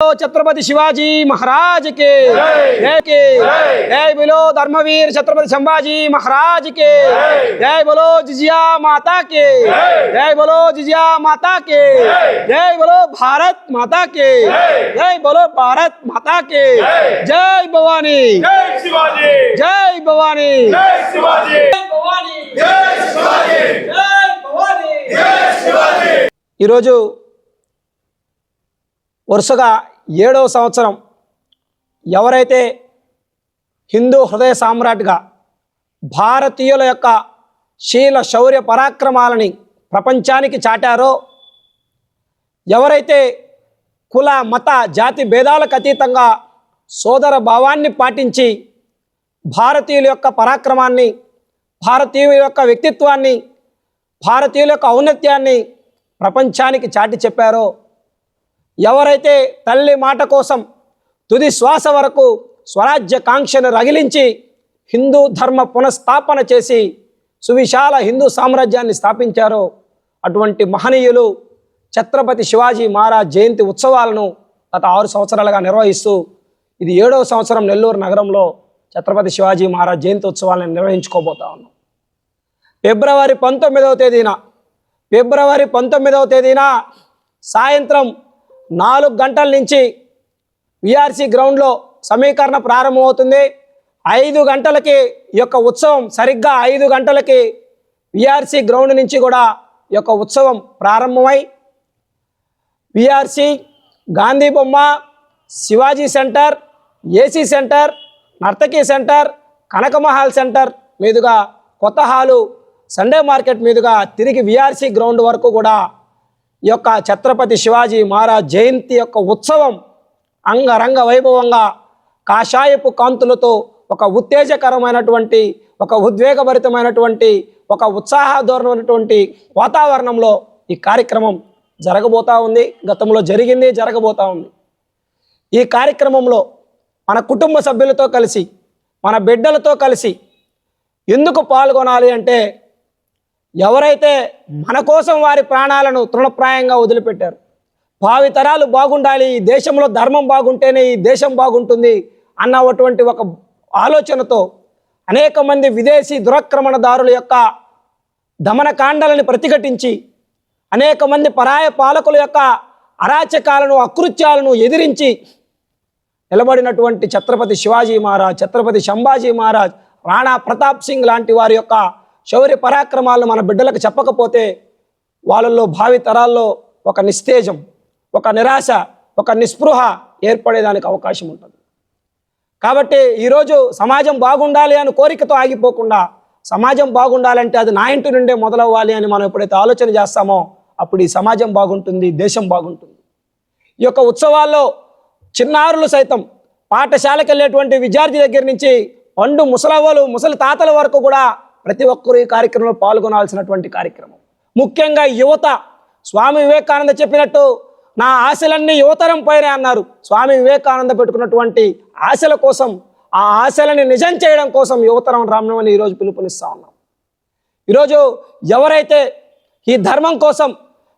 छत्रपति शिवाजी महाराज के जय के जय बोलो धर्मवीर छत्रपति संभाजी महाराज के जय बोलो जिजिया माता के जय बोलो जिजिया माता के जय बोलो भारत माता के जय बोलो भारत माता के जय भवानी जय शिवाजी जय भवानी जय शिवाजी भवानी जय शिवाजी जय भवानी जय शिवाजी ఈరోజు వరుసగా ఏడవ సంవత్సరం ఎవరైతే హిందూ హృదయ సామ్రాట్గా భారతీయుల యొక్క శీల శౌర్య పరాక్రమాలని ప్రపంచానికి చాటారో ఎవరైతే కుల మత జాతి భేదాలకు అతీతంగా సోదర భావాన్ని పాటించి భారతీయుల యొక్క పరాక్రమాన్ని భారతీయుల యొక్క వ్యక్తిత్వాన్ని భారతీయుల యొక్క ఔన్నత్యాన్ని ప్రపంచానికి చాటి చెప్పారో ఎవరైతే తల్లి మాట కోసం తుది శ్వాస వరకు స్వరాజ్య కాంక్షను రగిలించి హిందూ ధర్మ పునఃస్థాపన చేసి సువిశాల హిందూ సామ్రాజ్యాన్ని స్థాపించారో అటువంటి మహనీయులు ఛత్రపతి శివాజీ మహారాజ్ జయంతి ఉత్సవాలను గత ఆరు సంవత్సరాలుగా నిర్వహిస్తూ ఇది ఏడవ సంవత్సరం నెల్లూరు నగరంలో ఛత్రపతి శివాజీ మహారాజ్ జయంతి ఉత్సవాలను నిర్వహించుకోబోతా ఉన్నాం. ఫిబ్రవరి పంతొమ్మిదవ తేదీన ఫిబ్రవరి పంతొమ్మిదవ తేదీన సాయంత్రం నాలుగు గంటల నుంచి విఆర్సి గ్రౌండ్లో సమీకరణ ప్రారంభమవుతుంది. ఐదు గంటలకి యొక్క ఉత్సవం సరిగ్గా ఐదు గంటలకి విఆర్సి గ్రౌండ్ నుంచి కూడా ఈ యొక్క ఉత్సవం ప్రారంభమై విఆర్సి గాంధీ బొమ్మ Shivaji centre AC centre Nartaki centre Kanakamahal centre మీదుగా కొత్త హాలు సండే మార్కెట్ మీదుగా తిరిగి విఆర్సి గ్రౌండ్ వరకు కూడా ఈ యొక్క ఛత్రపతి శివాజీ మహారాజ్ జయంతి యొక్క ఉత్సవం అంగరంగ వైభవంగా కాషాయపు కాంతులతో ఒక ఉత్తేజకరమైనటువంటి ఒక ఉద్వేగభరితమైనటువంటి ఒక ఉత్సాహధోరణమైనటువంటి వాతావరణంలో ఈ కార్యక్రమం జరగబోతా ఉంది. గతంలో జరిగింది జరగబోతూ ఉంది. ఈ కార్యక్రమంలో మన కుటుంబ సభ్యులతో కలిసి మన బిడ్డలతో కలిసి ఎందుకు పాల్గొనాలి అంటే ఎవరైతే మన కోసం వారి ప్రాణాలను తృణప్రాయంగా వదిలిపెట్టారు భావితరాలు బాగుండాలి ఈ దేశంలో ధర్మం బాగుంటేనే ఈ దేశం బాగుంటుంది అన్నటువంటి ఒక ఆలోచనతో అనేక మంది విదేశీ దురక్రమణదారుల యొక్క దమనకాండలని ప్రతిఘటించి అనేక మంది పరాయ పాలకుల యొక్క అరాచకాలను అకృత్యాలను ఎదిరించి నిలబడినటువంటి ఛత్రపతి శివాజీ మహారాజ్ ఛత్రపతి సంభాజీ మహారాజ్ రాణా ప్రతాప్ సింగ్ లాంటి వారి యొక్క శౌర్య పరాక్రమాలను మన బిడ్డలకు చెప్పకపోతే వాళ్ళల్లో భావి తరాల్లో ఒక నిస్తేజం ఒక నిరాశ ఒక నిస్పృహ ఏర్పడేదానికి అవకాశం ఉంటుంది. కాబట్టి ఈరోజు సమాజం బాగుండాలి అని కోరికతో ఆగిపోకుండా సమాజం బాగుండాలంటే అది నా ఇంటి నుండే మొదలవ్వాలి అని మనం ఎప్పుడైతే ఆలోచన చేస్తామో అప్పుడు ఈ సమాజం బాగుంటుంది దేశం బాగుంటుంది. ఈ యొక్క ఉత్సవాల్లో చిన్నారులు సైతం పాఠశాలకు వెళ్ళేటువంటి విద్యార్థి దగ్గర నుంచి పండు ముసలవ్వలు ముసలి తాతల వరకు కూడా ప్రతి ఒక్కరూ ఈ కార్యక్రమంలో పాల్గొనాల్సినటువంటి కార్యక్రమం. ముఖ్యంగా యువత స్వామి వివేకానంద చెప్పినట్టు నా ఆశలన్నీ యువతరం పైనే అన్నారు. స్వామి వివేకానంద పెట్టుకున్నటువంటి ఆశల కోసం ఆ ఆశలని నిజం చేయడం కోసం యువతరం రామనవని ఈరోజు పిలుపునిస్తా ఉన్నాం. ఈరోజు ఎవరైతే ఈ ధర్మం కోసం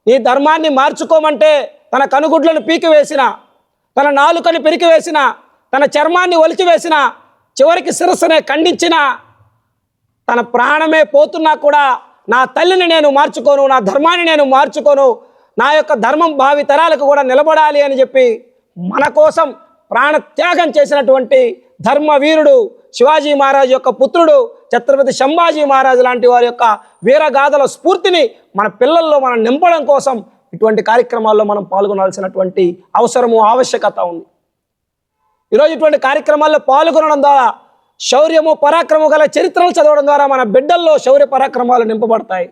ఈ ధర్మాన్ని మార్చుకోమంటే తన కనుగుడ్లను పీకివేసిన తన నాలుకని పెరికివేసిన తన చర్మాన్ని ఒలిచివేసిన చివరికి శిరస్సునే ఖండించిన తన ప్రాణమే పోతున్నా కూడా నా తల్లిని నేను మార్చుకోను నా ధర్మాన్ని నేను మార్చుకోను నా యొక్క ధర్మం భావి తరాలకు కూడా నిలబడాలి అని చెప్పి మన కోసం ప్రాణత్యాగం చేసినటువంటి ధర్మవీరుడు శివాజీ మహారాజ్ యొక్క పుత్రుడు ఛత్రపతి సంభాజీ మహారాజ్ లాంటి వారి యొక్క వీరగాథల స్ఫూర్తిని మన పిల్లల్లో మనం నింపడం కోసం ఇటువంటి కార్యక్రమాల్లో మనం పాల్గొనాల్సినటువంటి అవసరము ఆవశ్యకత ఉంది. ఈరోజు ఇటువంటి కార్యక్రమాల్లో పాల్గొనడం ద్వారా శౌర్యము పరాక్రమం గల చరిత్రలు చదవడం ద్వారా మన బిడ్డల్లో శౌర్య పరాక్రమాలు నింపబడతాయి.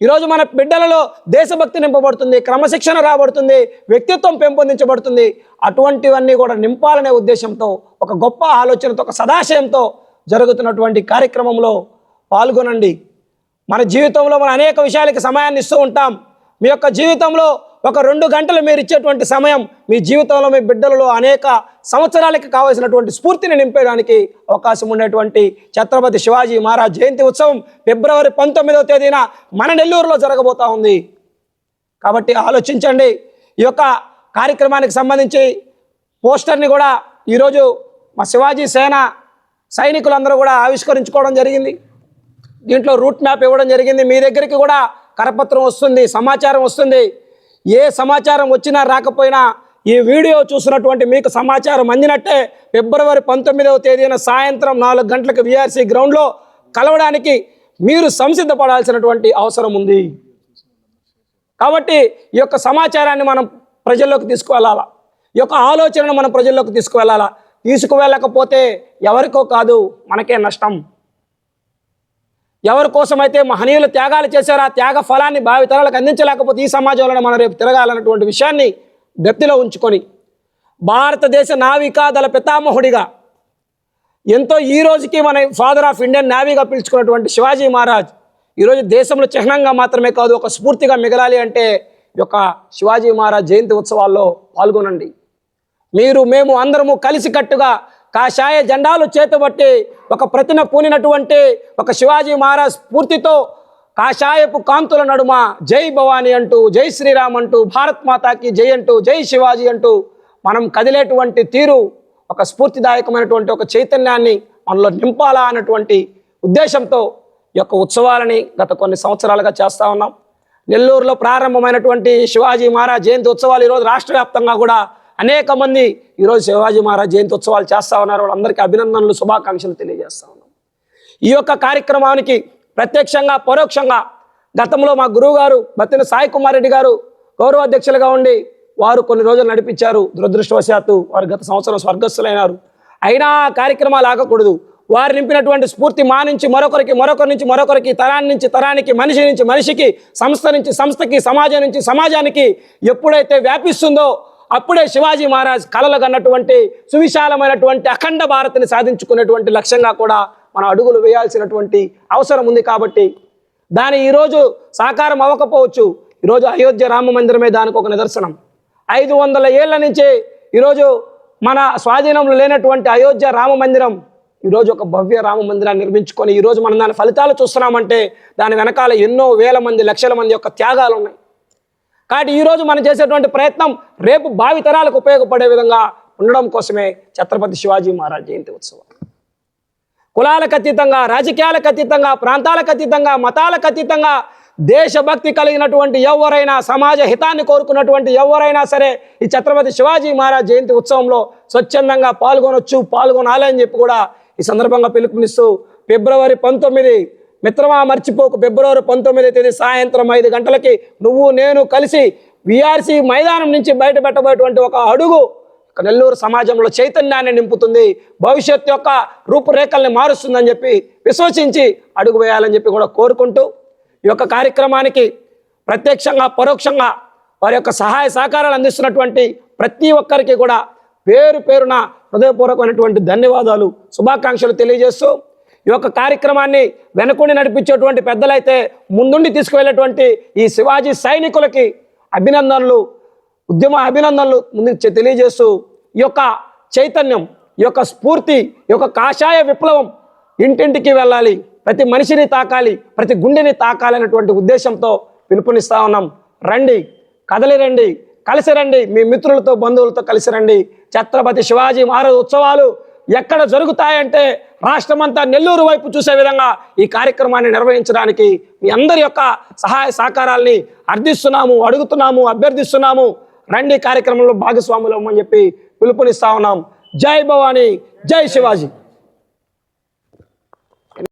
ఈరోజు మన బిడ్డలలో దేశభక్తి నింపబడుతుంది క్రమశిక్షణ రాబడుతుంది వ్యక్తిత్వం పెంపొందించబడుతుంది. అటువంటివన్నీ కూడా నింపాలనే ఉద్దేశంతో ఒక గొప్ప ఆలోచనతో ఒక సదాశయంతో జరుగుతున్నటువంటి కార్యక్రమంలో పాల్గొనండి. మన జీవితంలో మన అనేక విషయాలకి సమయాన్ని ఇస్తూ ఉంటాం. మీ యొక్క జీవితంలో ఒక రెండు గంటలు మీరు ఇచ్చేటువంటి సమయం మీ జీవితంలో మీ బిడ్డలలో అనేక సంవత్సరాలకి కావాల్సినటువంటి స్ఫూర్తిని నింపేయడానికి అవకాశం ఉండేటువంటి ఛత్రపతి శివాజీ మహారాజ్ జయంతి ఉత్సవం ఫిబ్రవరి పంతొమ్మిదవ తేదీన మన నెల్లూరులో జరగబోతా ఉంది. కాబట్టి ఆలోచించండి. ఈ యొక్క కార్యక్రమానికి సంబంధించి పోస్టర్ని కూడా ఈరోజు మా శివాజీ సేన సైనికులందరూ కూడా ఆవిష్కరించుకోవడం జరిగింది. దీంట్లో రూట్ మ్యాప్ ఇవ్వడం జరిగింది. మీ దగ్గరికి కూడా కరపత్రం వస్తుంది సమాచారం వస్తుంది. ఏ సమాచారం వచ్చినా రాకపోయినా ఈ వీడియో చూసినటువంటి మీకు సమాచారం అందినట్టే ఫిబ్రవరి పంతొమ్మిదవ తేదీన సాయంత్రం నాలుగు గంటలకు విఆర్సీ గ్రౌండ్లో కలవడానికి మీరు సంసిద్ధపడాల్సినటువంటి అవసరం ఉంది. కాబట్టి ఈ యొక్క సమాచారాన్ని మనం ప్రజల్లోకి తీసుకువెళ్ళాలా? ఈ యొక్క ఆలోచనను మనం ప్రజల్లోకి తీసుకువెళ్ళాలా? తీసుకువెళ్ళకపోతే ఎవరికో కాదు మనకే నష్టం. ఎవరి కోసమైతే మహనీయులు త్యాగాలు చేశారో ఆ త్యాగ ఫలాన్ని భావితరాలకు అందించలేకపోతే ఈ సమాజంలో మనం రేపు తిరగాలన్నటువంటి విషయాన్ని దప్తిలో ఉంచుకొని భారతదేశ నావికాదళ పితామహుడిగా ఎంతో ఈ రోజుకి మన ఫాదర్ ఆఫ్ ఇండియన్ నావీగా పిలుచుకున్నటువంటి శివాజీ మహారాజ్ ఈరోజు దేశంలో చిహ్నంగా మాత్రమే కాదు ఒక స్ఫూర్తిగా మిగలాలి అంటే ఈ యొక్క శివాజీ మహారాజ్ జయంతి ఉత్సవాల్లో పాల్గొనండి. మీరు మేము అందరము కలిసికట్టుగా కాషాయ జెండాలు చేతబట్టి ఒక ప్రతిన పూనినటువంటి ఒక శివాజీ మహారాజ్ స్ఫూర్తితో కాషాయపు కాంతుల నడుమ జై భవానీ అంటూ జై శ్రీరామ్ అంటూ భారత్ మాతాకి జై అంటూ జై శివాజీ అంటూ మనం కదిలేటువంటి తీరు ఒక స్ఫూర్తిదాయకమైనటువంటి ఒక చైతన్యాన్ని మనలో నింపాలా అన్నటువంటి ఉద్దేశంతో ఈ యొక్క ఉత్సవాలని గత కొన్ని సంవత్సరాలుగా చేస్తూ ఉన్నాం. నెల్లూరులో ప్రారంభమైనటువంటి శివాజీ మహారాజ్ జయంతి ఉత్సవాలు ఈరోజు రాష్ట్ర వ్యాప్తంగా కూడా అనేక మంది ఈరోజు శివాజీ మహారాజ్ జయంతి ఉత్సవాలు చేస్తూ ఉన్నారు. వాళ్ళందరికీ అభినందనలు శుభాకాంక్షలు తెలియజేస్తూ ఉన్నాం. ఈ యొక్క కార్యక్రమానికి ప్రత్యక్షంగా పరోక్షంగా గతంలో మా గురువు గారు బత్తిన సాయి కుమార్ రెడ్డి గారు గౌరవ అధ్యక్షులుగా ఉండి వారు కొన్ని రోజులు నడిపించారు. దురదృష్టవశాత్తు వారు గత సంవత్సరం స్వర్గస్థులైనారు. అయినా కార్యక్రమాలు ఆగకూడదు. వారు నింపినటువంటి స్ఫూర్తి మా నుంచి మరొకరికి మరొకరి నుంచి మరొకరికి తరాన్ని నుంచి తరానికి మనిషి నుంచి మనిషికి సంస్థ నుంచి సంస్థకి సమాజం నుంచి సమాజానికి ఎప్పుడైతే వ్యాపిస్తుందో అప్పుడే శివాజీ మహారాజ్ కలలు కన్నటువంటి సువిశాలమైనటువంటి అఖండ భారత్ని సాధించుకునేటువంటి లక్ష్యంగా కూడా మనం అడుగులు వేయాల్సినటువంటి అవసరం ఉంది కాబట్టి దాని ఈరోజు సాకారం అవ్వకపోవచ్చు. ఈరోజు అయోధ్య రామ మందిరమే దానికి ఒక నిదర్శనం. ఐదు వందల ఏళ్ళ నుంచి ఈరోజు మన స్వాధీనంలో లేనటువంటి అయోధ్య రామ మందిరం ఈరోజు ఒక భవ్య రామ మందిరాన్ని నిర్మించుకొని ఈరోజు మనం దాని ఫలితాలు చూస్తున్నామంటే దాని వెనకాల ఎన్నో వేల మంది లక్షల మంది యొక్క త్యాగాలు ఉన్నాయి. కాబట్టి ఈరోజు మనం చేసేటువంటి ప్రయత్నం రేపు భావితరాలకు ఉపయోగపడే విధంగా ఉండడం కోసమే ఛత్రపతి శివాజీ మహారాజ్ జయంతి ఉత్సవం. కులాలకు అతీతంగా రాజకీయాలకు అతీతంగా ప్రాంతాలకు అతీతంగా మతాలకు అతీతంగా దేశభక్తి కలిగినటువంటి ఎవరైనా సమాజ హితాన్ని కోరుకున్నటువంటి ఎవరైనా సరే ఈ ఛత్రపతి శివాజీ మహారాజ్ జయంతి ఉత్సవంలో స్వచ్ఛందంగా పాల్గొనొచ్చు పాల్గొనాలి అని చెప్పి కూడా ఈ సందర్భంగా పిలుపునిస్తూ ఫిబ్రవరి పంతొమ్మిది మిత్రమా మర్చిపోకు ఫిబ్రవరి పంతొమ్మిదో తేదీ సాయంత్రం ఐదు గంటలకి నువ్వు నేను కలిసి విఆర్సి మైదానం నుంచి బయటపెట్టబోయేటువంటి ఒక అడుగు నెల్లూరు సమాజంలో చైతన్యాన్ని నింపుతుంది భవిష్యత్తు యొక్క రూపురేఖల్ని మారుస్తుందని చెప్పి విశ్వసించి అడుగు వేయాలని చెప్పి కూడా కోరుకుంటూ ఈ యొక్క కార్యక్రమానికి ప్రత్యక్షంగా పరోక్షంగా వారి యొక్క సహాయ సహకారాలు అందిస్తున్నటువంటి ప్రతి ఒక్కరికి కూడా పేరు పేరున హృదయపూర్వకమైనటువంటి ధన్యవాదాలు శుభాకాంక్షలు తెలియజేస్తూ ఈ యొక్క కార్యక్రమాన్ని వెనుకుండి నడిపించేటువంటి పెద్దలైతే ముందుండి తీసుకువెళ్ళేటువంటి ఈ శివాజీ సైనికులకి అభినందనలు ఉద్యమ అభినందనలు ముందుకు తెలియజేస్తూ ఈ యొక్క చైతన్యం ఈ యొక్క స్ఫూర్తి ఈ యొక్క కాషాయ విప్లవం ఇంటింటికి వెళ్ళాలి. ప్రతి మనిషిని తాకాలి ప్రతి గుండెని తాకాలి అనేటువంటి ఉద్దేశంతో పిలుపునిస్తా ఉన్నాం. రండి కదలి రండి కలిసి రండి. మీ మిత్రులతో బంధువులతో కలిసి రండి. ఛత్రపతి శివాజీ మహారాజ్ ఉత్సవాలు ఎక్కడ జరుగుతాయంటే రాష్ట్రమంతా నెల్లూరు వైపు చూసే విధంగా ఈ కార్యక్రమాన్ని నిర్వహించడానికి మీ అందరి యొక్క సహాయ సహకారాల్ని అర్థిస్తున్నాము అడుగుతున్నాము అభ్యర్థిస్తున్నాము. రండి కార్యక్రమంలో భాగస్వాములు అని చెప్పి పిలుపునిస్తా ఉన్నాం. జై భవానీ జై శివాజీ.